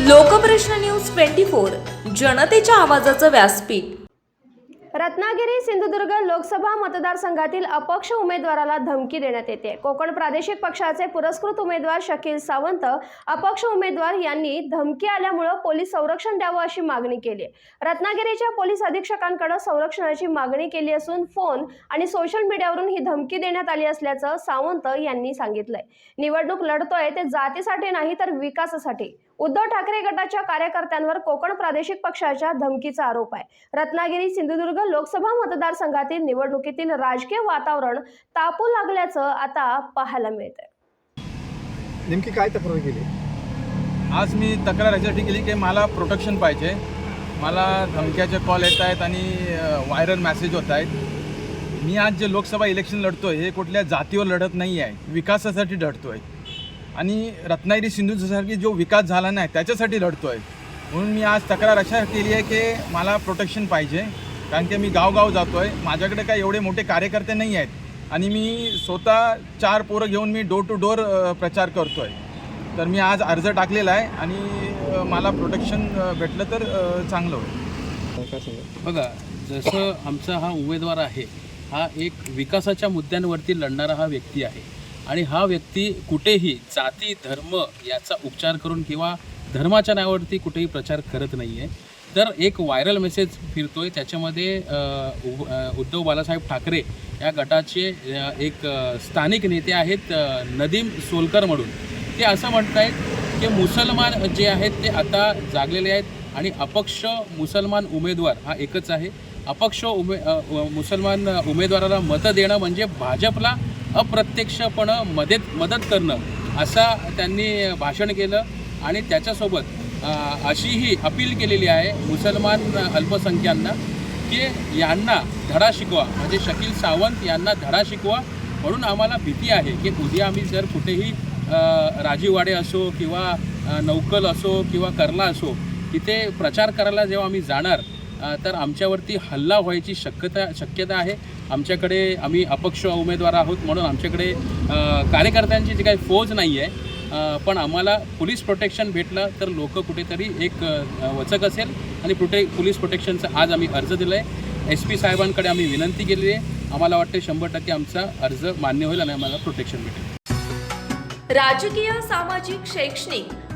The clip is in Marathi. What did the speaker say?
लोकप्रश्न न्यूज ट्वेंटी फोर जनतेच्या आवाजाचं व्यासपीठ. रत्नागिरी सिंधुदुर्ग लोकसभा मतदारसंघातील अपक्ष उमेदवाराला धमकी देण्यात येते. कोकण प्रादेशिक पक्षाचे पुरस्कृत उमेदवार शकील सावंत अपक्ष उमेदवार यांनी धमकी आल्यामुळं पोलीस संरक्षण द्यावं अशी मागणी केली रत्नागिरीच्या पोलीस अधीक्षकांकडे संरक्षणाची मागणी केली असून फोन आणि सोशल मीडियावरून ही धमकी देण्यात आली असल्याचं सावंत यांनी सांगितलंय. निवडणूक लढतोय ते जातीसाठी नाही तर विकासासाठी. उद्धव ठाकरे गटाच्या कार्यकर्त्यांवर कोकण प्रादेशिक पक्षाच्या धमकीचा आरोप आहे. रत्नागिरी सिंधुदुर्ग लोकसभा मतदारसंघातील निवडणुकीतील राजकीय वातावरण तापू लागल्याचं आता पाहायला मिळतंय. नेमकी काय तक्रार केली? आज मी तक्रार याच्यासाठी केली की मला प्रोटेक्शन पाहिजे. मला धमक्याचे कॉल येत आहेत आणि व्हायरल मेसेज होत आहेत. मी आज जे लोकसभा इलेक्शन लढतोय हे कुठल्या जातीवर लढत नाही आहे विकासासाठी लढतोय. आणि रत्नागिरी सिंधुदुर्गसारखी जो विकास झाला नाही त्याच्यासाठी लढतो आहे म्हणून मी आज तक्रार अशा केली आहे की मला प्रोटेक्शन पाहिजे कारण की मी गावगाव जातो आहे माझ्याकडे काय एवढे मोठे कार्यकर्ते नाही आहेत. आणि मी स्वतः चार पोरं घेऊन मी डोर टू डोर प्रचार करतो आहे तर मी आज अर्ज टाकलेला आहे आणि मला प्रोटेक्शन भेटलं तर चांगलं होईल. बघा जसं आमचा हा उमेदवार आहे हा एक विकासाच्या मुद्द्यांवरती लढणारा हा व्यक्ती आहे. आणि हा व्यक्ती कुठेही जाती धर्म याचा उपचार करून किंवा धर्माच्या नावावरती कुठेही प्रचार करत नाही आहे तर एक व्हायरल मेसेज फिरतो आहे त्याच्यामध्ये उद्धव बालासाहेब ठाकरे या गटाचे एक स्थानिक नेते आहेत नदीम सोलकर म्हणून. ते असं म्हणत आहेत की मुसलमान जे आहेत ते आता जागलेले आहेत आणि अपक्ष मुसलमान उमेदवार हा एकच आहे. अपक्ष उमे मुसलमान उमेदवाराला मतं देणं म्हणजे भाजपला अप्रत्यक्षपणं मदत मदत करणं असा त्यांनी भाषण केलं. आणि त्याच्यासोबत अशीही अपील केलेली आहे मुसलमान अल्पसंख्यांना की यांना धडा शिकवा. म्हणजे शकील सावंत यांना धडा शिकवा. म्हणून आम्हाला भीती आहे की उद्या आम्ही जर कुठेही राजीवाडे असो किंवा नौकल असो किंवा कर्ला असो तिथे प्रचार करायला जेव्हा आम्ही जाणार तर आमच्यावरती हल्ला व्हायची शक्यता शक्यता आहे. आमच्याकडे आम्ही अपक्ष उमेदवार आहोत म्हणून आमच्याकडे कार्यकर्त्यांची जी काही फौज नाही आहे पण आम्हाला पोलीस प्रोटेक्शन भेटलं तर लोक कुठेतरी एक वचक असेल आणि प्रोटे पोलीस प्रोटेक्शनचा आज आम्ही अर्ज दिला आहे एस पी साहेबांकडे आम्ही विनंती केली आहे आम्हाला वाटते शंभर टक्के आमचा अर्ज मान्य होईल आणि आम्हाला प्रोटेक्शन भेटेल. राजकीय सामाजिक शैक्षणिक